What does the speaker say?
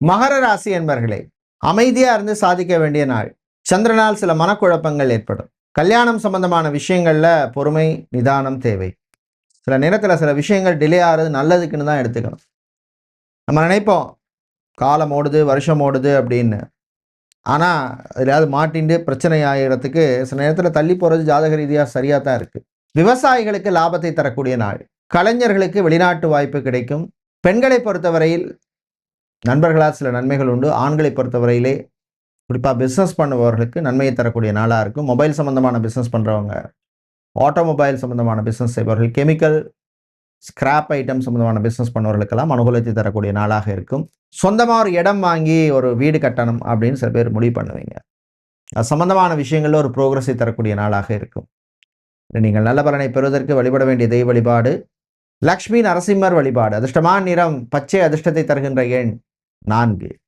மகர ராசி என்பர்களே அமைதியா இருந்து சாதிக்க வேண்டிய நாள். சந்திரனால் சில மனக்குழப்பங்கள் ஏற்படும். கல்யாணம் சம்பந்தமான விஷயங்கள்ல பொறுமை நிதானம் தேவை. சில நேரத்தில் சில விஷயங்கள் டிலே ஆகிறது நல்லதுக்குன்னு தான் எடுத்துக்கணும். நம்ம நினைப்போம் காலம் ஓடுது வருஷம் ஓடுது அப்படின்னு. ஆனால் எதாவது மாட்டிண்டு பிரச்சனை ஆகிறதுக்கு சில நேரத்தில் தள்ளி போகிறது ஜாதக ரீதியாக சரியாக தான் இருக்குது விவசாயிகளுக்கு லாபத்தை தரக்கூடிய நாள். கலைஞர்களுக்கு வெளிநாட்டு வாய்ப்பு கிடைக்கும். பெண்களை பொறுத்தவரையில் நண்பர்களால் சில நன்மைகள் உண்டு. ஆண்களை பொறுத்தவரையிலே குறிப்பாக பிஸ்னஸ் பண்ணுபவர்களுக்கு நன்மையை தரக்கூடிய நாளாக இருக்கும். மொபைல் சம்மந்தமான பிஸ்னஸ் பண்ணுறவங்க ஆட்டோமொபைல் சம்மந்தமான பிஸ்னஸ் செய்பவர்கள் கெமிக்கல் ஸ்கிராப் ஐட்டம் சம்மந்தமான பிஸ்னஸ் பண்ணுறவர்களுக்கெல்லாம் அனுகூலத்தை தரக்கூடிய நாளாக இருக்கும். சொந்தமாக ஒரு இடம் வாங்கி ஒரு வீடு கட்டணும் அப்படின்னு சில பேர் முடிவு பண்ணுவீங்க. அது சம்மந்தமான விஷயங்களில் ஒரு ப்ரோக்ரஸை தரக்கூடிய நாளாக இருக்கும். நீங்கள் நல்ல பலனை பெறுவதற்கு வழிபட வேண்டிய தெய்வ வழிபாடு லக்ஷ்மி நரசிம்மர் வழிபாடு அதிர்ஷ்டமான நிறம் பச்சை அதிர்ஷ்டத்தை தருகின்ற எண் நான்கு.